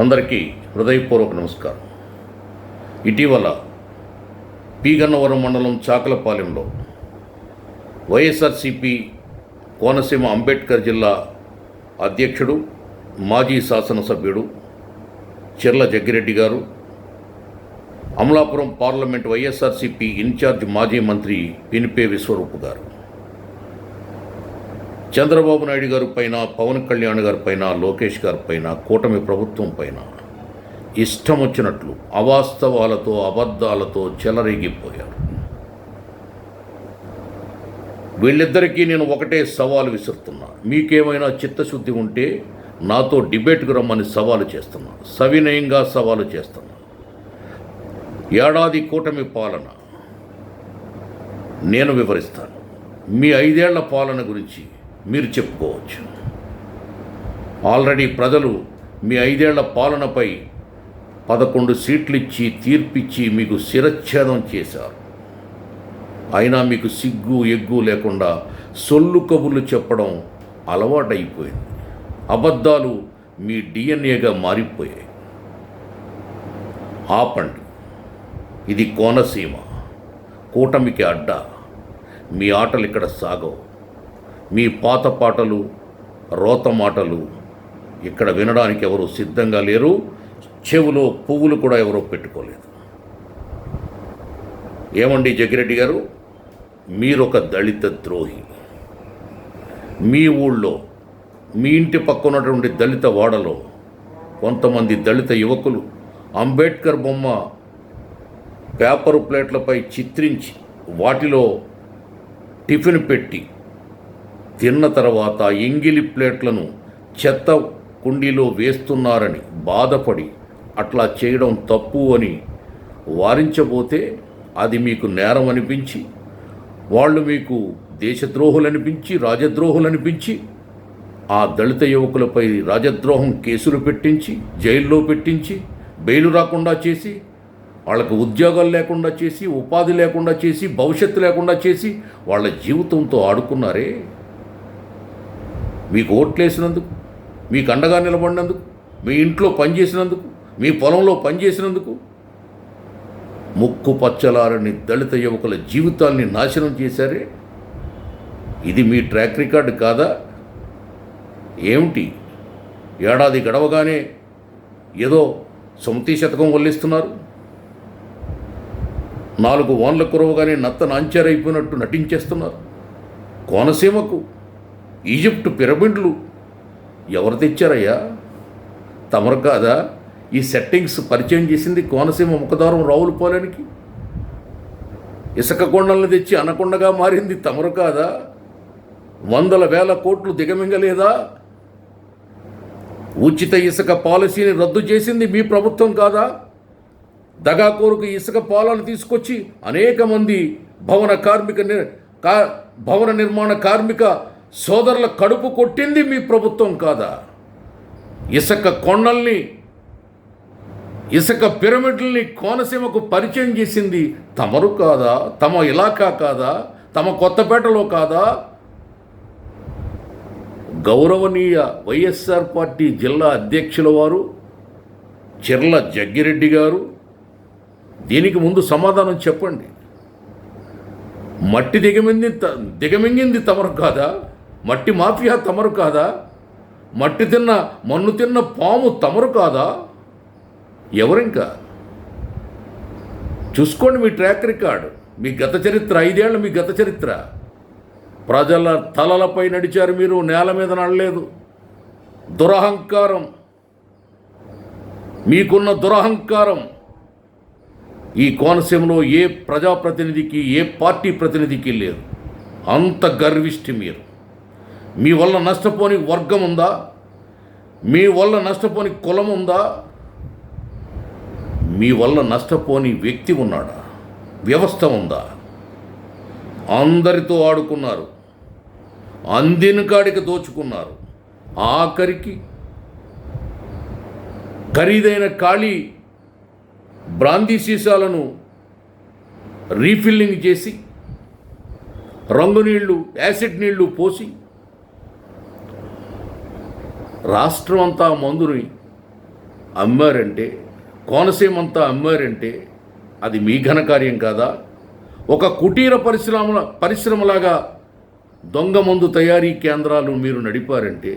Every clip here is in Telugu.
అందరికీ హృదయపూర్వక నమస్కారం. ఇటీవల పీగన్నవరం మండలం చాకలపాలెంలో వైఎస్ఆర్సిపి కోనసీమ అంబేద్కర్ జిల్లా అధ్యక్షుడు మాజీ శాసనసభ్యుడు చెర్ల జగ్గిరెడ్డి గారు అమలాపురం పార్లమెంట్ వైఎస్ఆర్సిపి ఇన్ఛార్జ్ మాజీ మంత్రి పినిపే విశ్వరూప్ గారు. చంద్రబాబు నాయుడు గారి పైన పవన్ కళ్యాణ్ గారి పైన లోకేష్ గారి పైన కూటమి ప్రభుత్వం పైన ఇష్టం వచ్చినట్లు అవాస్తవాలతో అబద్ధాలతో చెలరేగిపోయారు. వీళ్ళిద్దరికీ నేను ఒకటే సవాలు విసురుతున్నా. మీకేమైనా చిత్తశుద్ధి ఉంటే నాతో డిబేట్కు రమ్మని సవాలు చేస్తున్నా. సవినయంగా సవాలు చేస్తున్నా. ఏడాది కూటమి పాలన నేను వివరిస్తాను. మీ ఐదేళ్ళ పాలన గురించి మీరు చెప్పుకోవచ్చు. ఆల్రెడీ ప్రజలు మీ ఐదేళ్ళ పాలనపై పదకొండు సీట్లు ఇచ్చి తీర్పిచ్చి మీకు శిరచ్ఛేదం చేశారు. అయినా మీకు సిగ్గు ఎగ్గు లేకుండా సొల్లు కబుర్లు చెప్పడం అలవాటైపోయింది. అబద్ధాలు మీ డిఎన్ఏగా మారిపోయాయి. ఆపండి. ఇది కోనసీమ. కూటమికి అడ్డా. మీ ఆటలు ఇక్కడ సాగవు. మీ పాత పాటలు రోత మాటలు ఇక్కడ వినడానికి ఎవరు సిద్ధంగా లేరు. చెవులో పువ్వులు కూడా ఎవరో పెట్టుకోలేదు. ఏమండి జగ్గిరెడ్డి గారు? మీరొక దళిత ద్రోహి. మీ ఊళ్ళో మీ ఇంటి పక్క ఉన్నటువంటి దళిత వాడలో కొంతమంది దళిత యువకులు అంబేద్కర్ బొమ్మ పేపరు ప్లేట్లపై చిత్రించి వాటిలో టిఫిన్ పెట్టి తిన్న తర్వాత ఎంగిలి ప్లేట్లను చెత్త కుండీలో వేస్తున్నారని బాధపడి అట్లా చేయడం తప్పు అని వారించబోతే అది మీకు నేరం అనిపించి వాళ్ళు మీకు దేశద్రోహులనిపించి రాజద్రోహులనిపించి ఆ దళిత యువకులపై రాజద్రోహం కేసులు పెట్టించి జైల్లో పెట్టించి బెయిలు రాకుండా చేసి వాళ్ళకు ఉద్యోగాలు లేకుండా చేసి ఉపాధి లేకుండా చేసి భవిష్యత్తు లేకుండా చేసి వాళ్ళ జీవితంతో ఆడుకున్నారే? మీకు ఓట్లేసినందుకు మీకు అండగా నిలబడినందుకు మీ ఇంట్లో పనిచేసినందుకు మీ పొలంలో పనిచేసినందుకు ముక్కు పచ్చలారని దళిత యువకుల జీవితాల్ని నాశనం చేశారే? ఇది మీ ట్రాక్ రికార్డు కాదా? ఏమిటి? ఏడాది గడవగానే ఏదో సుమతి శతకం వల్లిస్తున్నారు. నాలుగు వాన్ల కురవగానే నత్త నాంచారైపోయినట్టు నటించేస్తున్నారు. కోనసీమకు ఈజిప్ట్ పిరమిడ్లు ఎవరు తెచ్చారయ్యా? తమరు కాదా? ఈ సెట్టింగ్స్ పరిచయం చేసింది కోనసీమ ముఖదారం రావులపాలెనికి ఇసుక కొండలను తెచ్చి అనకొండగా మారింది తమరు కాదా? వందల వేల కోట్లు దిగమింగలేదా? ఉచిత ఇసుక పాలసీని రద్దు చేసింది మీ ప్రభుత్వం కాదా? దగాకోరుకు ఇసుక పాలను తీసుకొచ్చి అనేక మంది భవన కార్మిక ని- కా భవన నిర్మాణ కార్మిక సోదరుల కడుపు కొట్టింది మీ ప్రభుత్వం కాదా? ఇసుక కొండల్ని ఇసుక పిరమిడ్లని కోనసీమకు పరిచయం చేసింది తమరు కాదా? తమ ఇలాకా కాదా? తమ కొత్తపేటలో కాదా? గౌరవనీయ వైఎస్ఆర్ పార్టీ జిల్లా అధ్యక్షుల వారు చిర్ల జగ్గిరెడ్డి గారు దీనికి ముందు సమాధానం చెప్పండి. మట్టి దిగమింది దిగమింగింది తమరు కాదా? మట్టి మాఫియా తమరు కాదా? మట్టి తిన్న మన్ను తిన్న పాము తమరు కాదా? ఎవరింకా? చూసుకోండి మీ ట్రాక్ రికార్డు. మీ గత చరిత్ర ఐదేళ్ళు మీ గత చరిత్ర. ప్రజల తలలపై నడిచారు మీరు నేల మీద నడలేదు. దురహంకారం. మీకున్న దురహంకారం. ఈ కోనసీమలో ఏ ప్రజాప్రతినిధికి ఏ పార్టీ ప్రతినిధికి లేదు. అంత గర్విష్టి మీరు. మీ వల్ల నష్టపోని వర్గం ఉందా? మీ వల్ల నష్టపోని కులం ఉందా? మీ వల్ల నష్టపోని వ్యక్తి ఉన్నాడా? వ్యవస్థ ఉందా? అందరితో ఆడుకున్నారు. అందిన కాడికి దోచుకున్నారు. ఆఖరికి ఖరీదైన ఖాళీ బ్రాందీ సీసాలను రీఫిల్లింగ్ చేసి రంగు నీళ్ళు యాసిడ్ నీళ్ళు పోసి రాష్ట్రం అంతా మందుని అమ్మారంటే కోనసీమ అంతా అమ్మారంటే అది మీ ఘనకార్యం కాదా? ఒక కుటీర పరిశ్రమల పరిశ్రమలాగా దొంగ మందు తయారీ కేంద్రాలు మీరు నడిపారంటే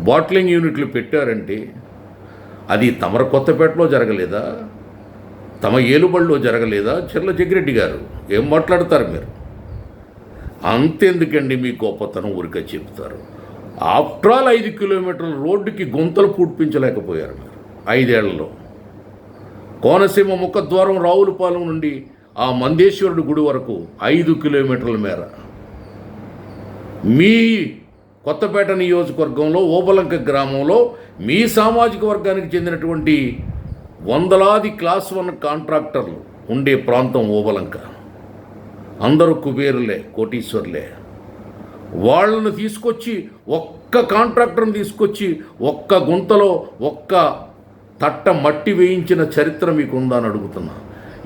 బాట్లింగ్ యూనిట్లు పెట్టారంటే అది తమర కొత్తపేటలో జరగలేదా? తమ ఏలుబడిలో జరగలేదా? చెర్ల జగ్గిరెడ్డి గారు ఏం మాట్లాడతారు మీరు? అంతెందుకండి మీ గొప్పతనం ఊరికే చెప్తారు ఆఫ్టర్ ఆల్ ఐదు కిలోమీటర్ల రోడ్డుకి గుంతలు పూడ్పించలేకపోయారు మీరు. ఐదేళ్ళలో. కోనసీమ ముఖద్వారం రావులపాలెం నుండి ఆ మందేశ్వరుడి గుడి వరకు ఐదు కిలోమీటర్ల మేర. మీ కొత్తపేట నియోజకవర్గంలో ఓబలంక గ్రామంలో మీ సామాజిక వర్గానికి చెందినటువంటి వందలాది క్లాస్ వన్ కాంట్రాక్టర్లు ఉండే ప్రాంతం ఓబలంక. అందరూ కుబేరులే కోటీశ్వర్లే. వాళ్ళను తీసుకొచ్చి ఒక్క కాంట్రాక్టర్ని తీసుకొచ్చి ఒక్క గుంతలో ఒక్క తట్ట మట్టి వేయించిన చరిత్ర మీకు ఉందని అని అడుగుతున్నా.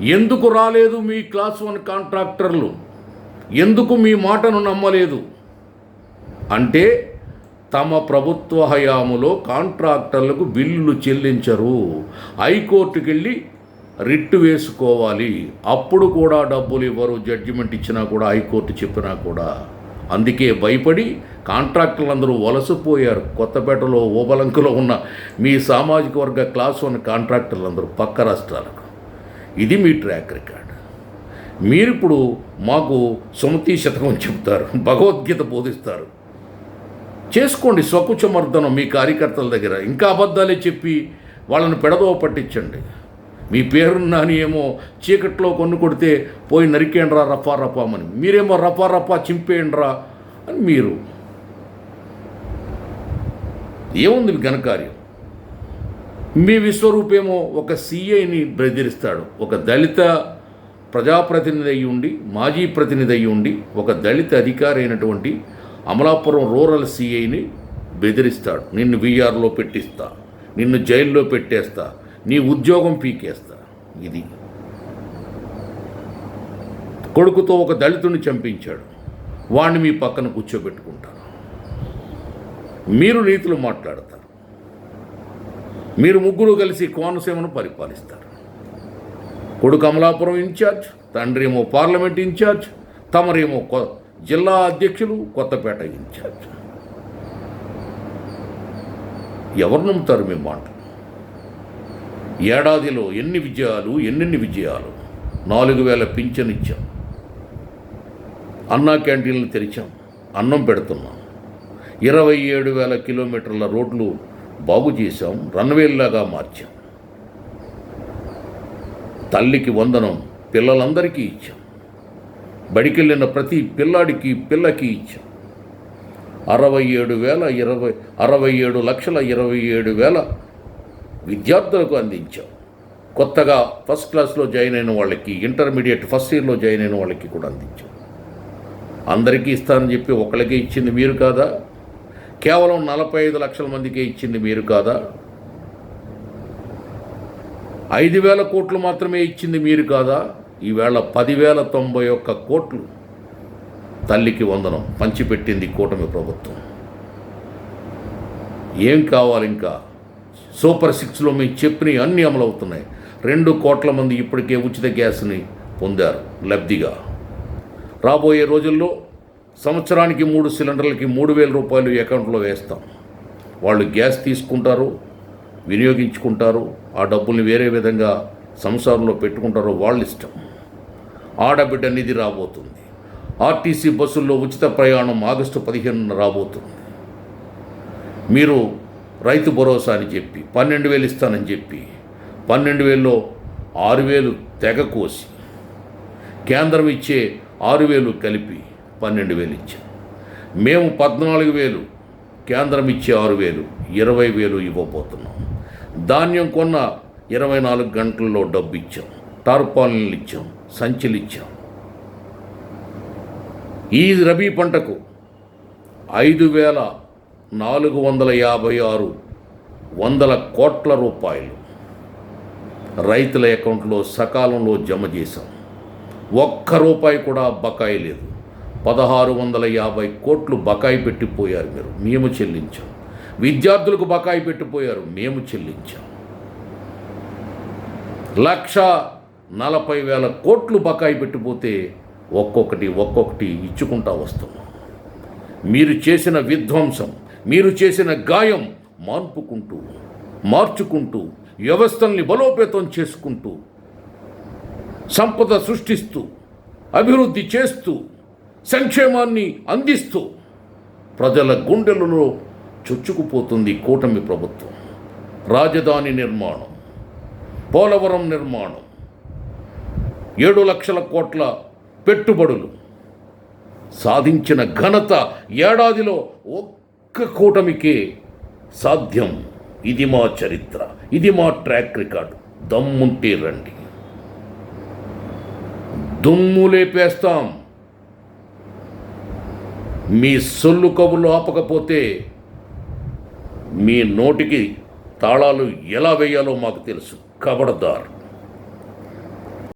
ఎందుకు రాలేదు మీ క్లాస్ వన్ కాంట్రాక్టర్లు? ఎందుకు మీ మాటను నమ్మలేదు? అంటే తమ ప్రభుత్వ హయాములో కాంట్రాక్టర్లకు బిల్లులు చెల్లించరు. హైకోర్టుకి వెళ్ళి రిట్టు వేసుకోవాలి. అప్పుడు కూడా డబ్బులు ఇవ్వరు. జడ్జిమెంట్ ఇచ్చినా కూడా హైకోర్టు చెప్పినా కూడా. అందుకే భయపడి కాంట్రాక్టర్లందరూ వలసపోయారు. కొత్తపేటలో ఓబలంకలో ఉన్న మీ సామాజిక వర్గ క్లాస్ వన్ కాంట్రాక్టర్లందరూ పక్క రాష్ట్రాలకు. ఇది మీ ట్రాక్ రికార్డ్. మీరిప్పుడు మాకు సుమతి శతకం చెప్తారు. భగవద్గీత బోధిస్తారు. చేసుకోండి స్వకుచమర్దనం మీ కార్యకర్తల దగ్గర. ఇంకా అబద్ధాలే చెప్పి వాళ్ళని పెడదోవ పట్టించండి. మీ పేరున్న ఏమో చీకట్లో కొన్ను కొడితే పోయి నరికేండ్రా రఫా రఫామని మీరేమో రఫా రఫా చింపేయండ్రా అని మీరు. ఏముంది మీ ఘనకార్యం? మీ విశ్వరూపేమో ఒక సీఐని బెదిరిస్తాడు. ఒక దళిత ప్రజాప్రతినిధి అయి ఉండి మాజీ ప్రతినిధి అయి ఉండి ఒక దళిత అధికారి అయినటువంటి అమలాపురం రూరల్ సీఐని బెదిరిస్తాడు. నిన్ను వీఆర్లో పెట్టిస్తా. నిన్ను జైల్లో పెట్టేస్తా. నీ ఉద్యోగం పీకేస్తా. ఇది. కొడుకుతో ఒక దళితుడిని చంపించాడు. వాణ్ణి మీ పక్కన కూర్చోబెట్టుకుంటారు మీరు నీతులు మాట్లాడతారు. మీరు ముగ్గురు కలిసి కోనసీమను పరిపాలిస్తారు. కొడుకు అమలాపురం ఇన్ఛార్జ్ తండ్రి ఏమో పార్లమెంట్ ఇన్ఛార్జ్ తమరేమో కొ- జిల్లా అధ్యక్షులు కొత్తపేట ఇన్ఛార్జ్. ఎవరు నమ్ముతారు మీ మాట? ఏడాదిలో ఎన్ని విజయాలు ఎన్నెన్ని విజయాలు? నాలుగు వేల పింఛన్ ఇచ్చాం. అన్నా క్యాంటీన్లు తెరిచాం. అన్నం పెడుతున్నాం. ఇరవై ఏడు వేల కిలోమీటర్ల రోడ్లు బాగు చేశాం రన్వేల్లాగా మార్చాం. తల్లికి వందనం పిల్లలందరికీ ఇచ్చాం. బడికెళ్ళిన ప్రతి పిల్లాడికి పిల్లకి ఇచ్చాం. అరవై ఏడు వేల ఇరవై అరవై ఏడు లక్షల ఇరవై ఏడు వేల విద్యార్థులకు అందించాం. కొత్తగా ఫస్ట్ క్లాస్లో జాయిన్ అయిన వాళ్ళకి ఇంటర్మీడియట్ ఫస్ట్ ఇయర్లో జాయిన్ అయిన వాళ్ళకి కూడా అందించాం. అందరికీ ఇస్తానని చెప్పి ఒకళ్ళకే ఇచ్చింది మీరు కాదా? కేవలం నలభై ఐదు లక్షల మందికే ఇచ్చింది మీరు కాదా? ఐదు వేల కోట్లు మాత్రమే ఇచ్చింది మీరు కాదా? ఈవేళ పదివేల తొంభై ఒక్క కోట్లు తల్లికి వందనం పంచిపెట్టింది కూటమి ప్రభుత్వం. ఏం కావాలి ఇంకా? సూపర్ సిక్స్లో మేము చెప్పినవి అన్నీ అమలవుతున్నాయి. రెండు కోట్ల మంది ఇప్పటికే ఉచిత గ్యాస్ని పొందారు లబ్ధిగా. రాబోయే రోజుల్లో సంవత్సరానికి మూడు సిలిండర్లకి మూడు వేల రూపాయలు అకౌంట్లో వేస్తాం. వాళ్ళు గ్యాస్ తీసుకుంటారు వినియోగించుకుంటారు ఆ డబ్బుల్ని వేరే విధంగా సంసారంలో పెట్టుకుంటారో వాళ్ళ ఇష్టం. ఆడబిడ్డ నిధి రాబోతుంది. ఆర్టీసీ బస్సుల్లో ఉచిత ప్రయాణం ఆగస్టు పదిహేనున రాబోతుంది. మీరు రైతు భరోసా అని చెప్పి పన్నెండు వేలు ఇస్తానని చెప్పి పన్నెండు వేల్లో ఆరు వేలు తెగ కోసి కేంద్రం ఇచ్చే ఆరు వేలు కలిపి పన్నెండు వేలు ఇచ్చాం. మేము పద్నాలుగు వేలు కేంద్రం ఇచ్చే ఆరు వేలు ఇరవై వేలు ఇవ్వబోతున్నాం. ధాన్యం కొన్న ఇరవై నాలుగు గంటల్లో డబ్బు ఇచ్చాం. టార్పాలిన్లు ఇచ్చాం సంచులు ఇచ్చాం. ఈ రబీ పంటకు ఐదు వేల నాలుగు వందల యాభై ఆరు వందల కోట్ల రూపాయలు రైతుల అకౌంట్లో సకాలంలో జమ చేశాం. ఒక్క రూపాయి కూడా బకాయి లేదు. పదహారు వందల యాభై కోట్లు బకాయి పెట్టిపోయారు మీరు. మేము చెల్లించాం. విద్యార్థులకు బకాయి పెట్టిపోయారు. మేము చెల్లించాం. లక్ష నలభై వేల కోట్లు బకాయి పెట్టిపోతే ఒక్కొక్కటి ఒక్కొక్కటి ఇచ్చుకుంటా వస్తున్నాం. మీరు చేసిన విధ్వంసం మీరు చేసిన గాయం మార్పుకుంటూ మార్చుకుంటూ వ్యవస్థల్ని బలోపేతం చేసుకుంటూ సంపద సృష్టిస్తూ అభివృద్ధి చేస్తూ సంక్షేమాన్ని అందిస్తూ ప్రజల గుండెలలో చొచ్చుకుపోతుంది కూటమి ప్రభుత్వం. రాజధాని నిర్మాణం పోలవరం నిర్మాణం ఏడు లక్షల కోట్ల పెట్టుబడులు. సాధించిన ఘనత ఏడాదిలో ఒక్క కూటమికే సాధ్యం. ఇది మా చరిత్ర. ఇది మా ట్రాక్ రికార్డు. దమ్ముంటే రండి. దుమ్ము లేపేస్తాం. మీ సొల్లు కబుర్లు ఆపకపోతే మీ నోటికి తాళాలు ఎలా వేయాలో మాకు తెలుసు. కబడదార్.